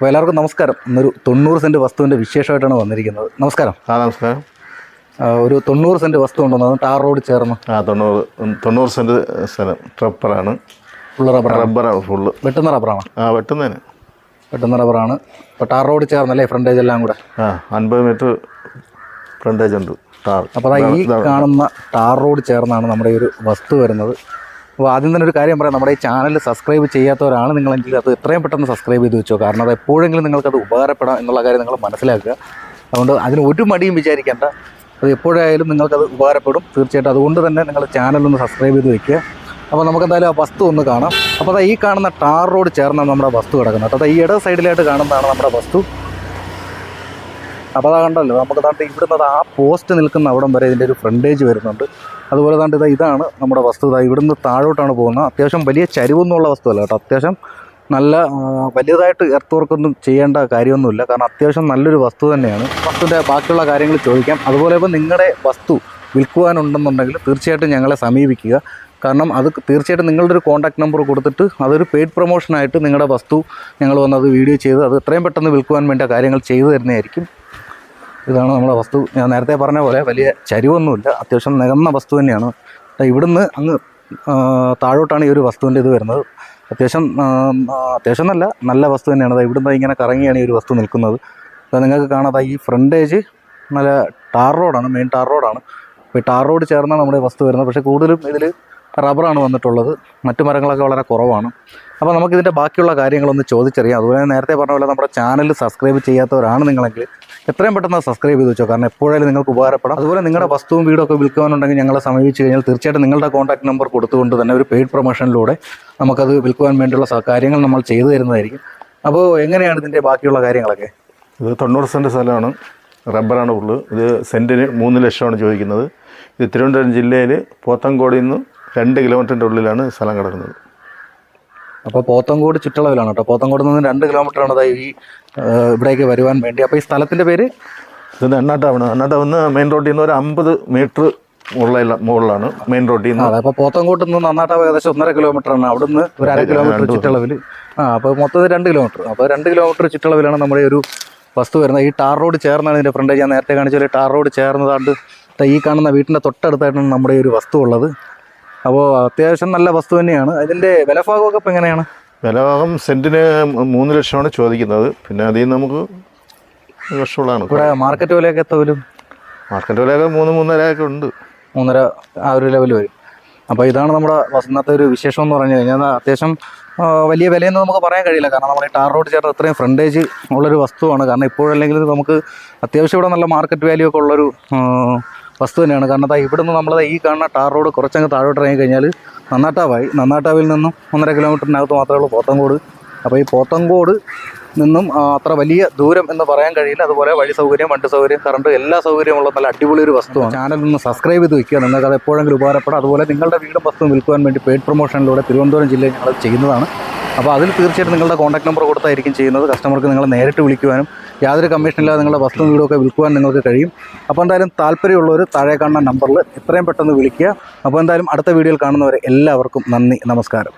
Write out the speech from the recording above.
അപ്പോൾ എല്ലാവർക്കും നമസ്കാരം. ഇന്നൊരു തൊണ്ണൂറ് സെന്റ് വസ്തുവിന്റെ വിശേഷമായിട്ടാണ് വന്നിരിക്കുന്നത്. നമസ്കാരം. ആ നമസ്കാരം. ഒരു തൊണ്ണൂറ് സെന്റ് വസ്തു ഉണ്ടെന്ന് ടാർ റോഡ് ചേർന്ന്. ആ തൊണ്ണൂറ് തൊണ്ണൂറ് സെന്റ് സ്ഥലം. ട്രപ്പറാണ്. ഫുള്ള് റബ്ബർ റബ്ബറാണ് ഫുള്ള്. വെട്ടുന്ന റബ്ബറാണ്. ആ വെട്ടുന്നതിന്. വെട്ടുന്ന റബ്ബറാണ്. ഇപ്പോൾ ടാർ റോഡ് ചേർന്നല്ലേ ഫ്രണ്ടേജ് എല്ലാം കൂടെ? ആ അൻപത് മീറ്റർ ഫ്രണ്ടേജ് ഉണ്ട് ടാർ. അപ്പോൾ ഈ കാണുന്ന ടാർ റോഡ് ചേർന്നാണ് നമ്മുടെ ഈ ഒരു വസ്തു വരുന്നത്. അപ്പോൾ ആദ്യം തന്നെ ഒരു കാര്യം പറയാം. നമ്മുടെ ഈ ചാനൽ സബ്സ്ക്രൈബ് ചെയ്യാത്തവരാണ് നിങ്ങളെങ്കിൽ അത് എത്രയും പെട്ടെന്ന് സബ്സ്ക്രൈബ് ചെയ്ത് വെച്ചോ. കാരണം അത് എപ്പോഴെങ്കിലും നിങ്ങൾക്കത് ഉപകാരപ്പെടാം എന്നുള്ള കാര്യം നിങ്ങൾ മനസ്സിലാക്കുക. അതുകൊണ്ട് അതിന് ഒരു മടിയും വിചാരിക്കേണ്ട. അത് എപ്പോഴായാലും നിങ്ങൾക്കത് ഉപകാരപ്പെടും. തീർച്ചയായിട്ടും അതുകൊണ്ട് തന്നെ നിങ്ങൾ ചാനലൊന്ന് സബ്സ്ക്രൈബ് ചെയ്ത് വയ്ക്കുക അപ്പോൾ നമുക്ക് എന്തായാലും ആ വസ്തു ഒന്ന് കാണാം. അപ്പോൾ അതാ ഈ കാണുന്ന ടാർ റോഡ് ചേർന്നാണ് നമ്മുടെ വസ്തു കിടക്കുന്നത്. അതാ ഈ ഇട സൈഡിലായിട്ട് കാണുന്നതാണ് നമ്മുടെ വസ്തു. അപ്പോൾ അതാ കണ്ടല്ലോ നമുക്ക് താണ്ട് ഇവിടുന്ന് ആ പോസ്റ്റ് നിൽക്കുന്ന അവിടം വരെ ഇതിന്റെ ഒരു ഫ്രണ്ടേജ് വരുന്നുണ്ട്. അതുപോലെ താണ്ട് ഇതാ ഇതാണ് നമ്മുടെ വസ്തു. ഇതാ ഇവിടുന്ന് താഴോട്ടാണ് പോകുന്നത്. അത്യാവശ്യം വലിയ ചരിവൊന്നുമുള്ള വസ്തുവല്ല കേട്ടോ. അത്യാവശ്യം നല്ല വലിയതായിട്ട് എർത്ത് വർക്കൊന്നും ചെയ്യേണ്ട കാര്യമൊന്നുമില്ല. കാരണം അത്യാവശ്യം നല്ലൊരു വസ്തു തന്നെയാണ്. വസ്തുവിന്റെ ബാക്കിയുള്ള കാര്യങ്ങൾ ചോദിക്കാം. അതുപോലെ ഇപ്പോൾ നിങ്ങളുടെ വസ്തു വിൽക്കുവാനുണ്ടെന്നുണ്ടെങ്കിൽ തീർച്ചയായിട്ടും ഞങ്ങളെ സമീപിക്കുക. കാരണം അത് തീർച്ചയായിട്ടും നിങ്ങളുടെ ഒരു കോൺടാക്ട് നമ്പർ കൊടുത്തിട്ട് അതൊരു പെയ്ഡ് പ്രൊമോഷനായിട്ട് നിങ്ങളുടെ വസ്തു ഞങ്ങൾ വന്നത് വീഡിയോ ചെയ്ത് അത് എത്രയും പെട്ടെന്ന് വിൽക്കുവാൻ വേണ്ട കാര്യങ്ങൾ ചെയ്തു തരുന്നതായിരിക്കും. ഇതാണ് നമ്മുടെ വസ്തു. ഞാൻ നേരത്തെ പറഞ്ഞ പോലെ വലിയ ചരിവൊന്നുമില്ല. അത്യാവശ്യം നികന്ന വസ്തു തന്നെയാണ്. ഇവിടുന്ന് അങ്ങ് താഴോട്ടാണ് ഈ ഒരു വസ്തുവിന്റെ ഇത് വരുന്നത്. അത്യാവശ്യം അത്യാവശ്യം നല്ല നല്ല വസ്തു തന്നെയാണ്. ഇവിടുന്ന് ഇങ്ങനെ കറങ്ങിയാണ് ഈ ഒരു വസ്തു നിൽക്കുന്നത്. അപ്പോൾ നിങ്ങൾക്ക് കാണാം ദാ ഈ ഫ്രണ്ടേജ് നല്ല ടാർ റോഡാണ് മെയിൻ ടാർ റോഡാണ്. അപ്പോൾ ഈ ടാർ റോഡ് ചേർന്നാണ് നമ്മുടെ വസ്തു വരുന്നത്. പക്ഷേ കൂടുതലും ഇതിൽ റബ്ബറാണ് വന്നിട്ടുള്ളത്. മറ്റു മരങ്ങളൊക്കെ വളരെ കുറവാണ്. അപ്പോൾ നമുക്കിതിന്റെ ബാക്കിയുള്ള കാര്യങ്ങളൊന്ന് ചോദിച്ചറിയാം. അതുപോലെ നേരത്തെ പറഞ്ഞ പോലെ നമ്മുടെ ചാനൽ സബ്സ്ക്രൈബ് ചെയ്യാത്തവരാണ് നിങ്ങളെങ്കിൽ എത്രയും പെട്ടെന്ന് സബ്സ്ക്രൈബ് ചെയ്ത് വെച്ചോ. കാരണം എപ്പോഴായാലും നിങ്ങൾക്ക് ഉപകാരപ്പെടാം. അതുപോലെ നിങ്ങളുടെ വസ്തുവും വീടും ഒക്കെ വിൽക്കുവാനുണ്ടെങ്കിൽ ഞങ്ങളെ സമീപിച്ച് കഴിഞ്ഞാൽ തീർച്ചയായിട്ടും നിങ്ങളുടെ കോൺടാക്ട് നമ്പർ കൊടുത്തുകൊണ്ട് തന്നെ ഒരു പെയ്ഡ് പ്രൊമോഷനിലൂടെ നമുക്കത് വിൽക്കുവാൻ വേണ്ടിയുള്ള കാര്യങ്ങൾ നമ്മൾ ചെയ്തു തരുന്നതായിരിക്കും. അപ്പോൾ എങ്ങനെയാണ് ഇതിന്റെ ബാക്കിയുള്ള കാര്യങ്ങളൊക്കെ? ഇത് തൊണ്ണൂറ് സെന്റ് സ്ഥലമാണ്. റബ്ബറാണ് ഉള്ളത് ഇത് സെന്റിന് മൂന്ന് ലക്ഷമാണ് ചോദിക്കുന്നത്. ഇത് തിരുവനന്തപുരം ജില്ലയിൽ പോത്തങ്കോടിയിൽ നിന്ന് രണ്ട് കിലോമീറ്ററിന്റെ ഉള്ളിലാണ് സ്ഥലം കിടക്കുന്നത്. അപ്പോൾ പോത്തങ്കോട് ചുറ്റളവിലാണ് കേട്ടോ. പോത്തങ്കോട് നിന്ന് രണ്ട് കിലോമീറ്ററാണ് അതായത് ഈ ഇവിടേക്ക് വരുവാൻ വേണ്ടി. അപ്പോൾ ഈ സ്ഥലത്തിന്റെ പേര്? ഇത് എണ്ണാട്ടാവണ്. എണ്ണാട്ടാവുന്ന മെയിൻ റോഡിൽ നിന്ന് ഒരു അമ്പത് മീറ്റർ ഉള്ള മുകളിലാണ് മെയിൻ റോഡിൽ നിന്ന് അപ്പോൾ പോത്തങ്കോട്ട് നിന്ന് നന്നാട്ടാവ് ഏകദേശം ഒന്നര കിലോമീറ്റർ ആണ്. അവിടുന്ന് ഒരു അര കിലോമീറ്റർ ചുറ്റളവിൽ ആ അപ്പോൾ മൊത്തത്തിൽ രണ്ട് കിലോമീറ്റർ അപ്പോൾ രണ്ട് കിലോമീറ്റർ ചുറ്റളവിലാണ് നമ്മുടെ ഒരു വസ്തു വരുന്നത്. ഈ ടാർ റോഡ് ചേർന്നാണ് ഇതിന്റെ ഫ്രണ്ട് ഞാൻ നേരത്തെ കാണിച്ചാൽ ടാർ റോഡ് ചേർന്നതാണ്ട് ഈ കാണുന്ന വീട്ടിന്റെ തൊട്ടടുത്തായിട്ടാണ് നമ്മുടെ ഈ ഒരു വസ്തു ഉള്ളത്. അപ്പോൾ അത്യാവശ്യം നല്ല വസ്തു തന്നെയാണ്. അതിന്റെ വിലഭാഗമൊക്കെ ഇപ്പം എങ്ങനെയാണ്? വിലഭാഗം സെന്റിന് മൂന്ന് ലക്ഷമാണ് ചോദിക്കുന്നത്. പിന്നെ അതിൽ നിന്ന് നമുക്ക് ലക്ഷമുള്ളതാണ് ഇവിടെ മാർക്കറ്റ് വിലയൊക്കെ എത്ര മാർക്കറ്റ് വിലയൊക്കെ മൂന്ന് മൂന്നരയൊക്കെ ഉണ്ട്. മൂന്നര ആ ഒരു ലെവൽ വരും. അപ്പോൾ ഇതാണ് നമ്മുടെ ഇന്നത്തെ ഒരു വിശേഷം എന്ന് പറഞ്ഞു കഴിഞ്ഞാൽ അത്യാവശ്യം വലിയ വിലയെന്ന് നമുക്ക് പറയാൻ കഴിയില്ല. കാരണം നമ്മുടെ ഈ ടാർ റോഡ് ചേർത്ത് അത്രയും ഫ്രണ്ടേജ് ഉള്ളൊരു വസ്തുവാണ്. കാരണം ഇപ്പോഴല്ലെങ്കിൽ നമുക്ക് അത്യാവശ്യം ഇവിടെ നല്ല മാർക്കറ്റ് വാല്യൂ ഒക്കെ ഉള്ളൊരു വസ്തു തന്നെയാണ്. കാരണം ഇവിടുന്ന് നമ്മൾ ഈ കാണുന്ന ടാർ റോഡ് കുറച്ചങ്ങ് താഴോട്ട് ഇറങ്ങി കഴിഞ്ഞാൽ നന്നാട്ടാവായി. നന്നാട്ടാവിൽ നിന്നും ഒന്നര കിലോമീറ്ററിനകത്ത് മാത്രമേ ഉള്ളൂ പോത്തങ്കോട്. അപ്പോൾ ഈ പോത്തങ്കോട് നിന്നും അത്ര വലിയ ദൂരം എന്ന് പറയാൻ കഴിയില്ല. അതുപോലെ വഴി സൗകര്യം വണ്ടി സൗകര്യം കറണ്ട് എല്ലാ സൗകര്യമുള്ള നല്ല അടിപൊളി ഒരു വസ്തുവാണ്. ചാനൽ ഒന്ന് സബ്സ്ക്രൈബ് ചെയ്ത് വെക്കുക. നിങ്ങൾക്ക് അത് എപ്പോഴെങ്കിലും ഉപകാരപ്പെടാം. അതുപോലെ നിങ്ങളുടെ വീടും വസ്തുവും വിൽക്കുവാൻ വേണ്ടി പെയ്ഡ് പ്രൊമോഷനിലൂടെ തിരുവനന്തപുരം ജില്ലയിൽ ഞങ്ങൾ ചെയ്യുന്നതാണ്. അപ്പോൾ അതിൽ തീർച്ചയായിട്ടും നിങ്ങളുടെ കോൺടാക്ട് നമ്പർ കൊടുത്തായിരിക്കും ചെയ്യുന്നത്. കസ്റ്റമർക്ക് നിങ്ങളെ നേരിട്ട് വിളിക്കുവാനും യാതൊരു കമ്മീഷനില്ലാതെ നിങ്ങളുടെ വസ്തു വീടുമൊക്കെ വിൽക്കുവാൻ നിങ്ങൾക്ക് കഴിയും. അപ്പോൾ എന്തായാലും താല്പര്യമുള്ളവർ താഴെ കാണുന്ന നമ്പറിൽ എത്രയും പെട്ടെന്ന് വിളിക്കുക. അപ്പോൾ എന്തായാലും അടുത്ത വീഡിയോയിൽ കാണുന്നവരെ എല്ലാവർക്കും നന്ദി നമസ്കാരം.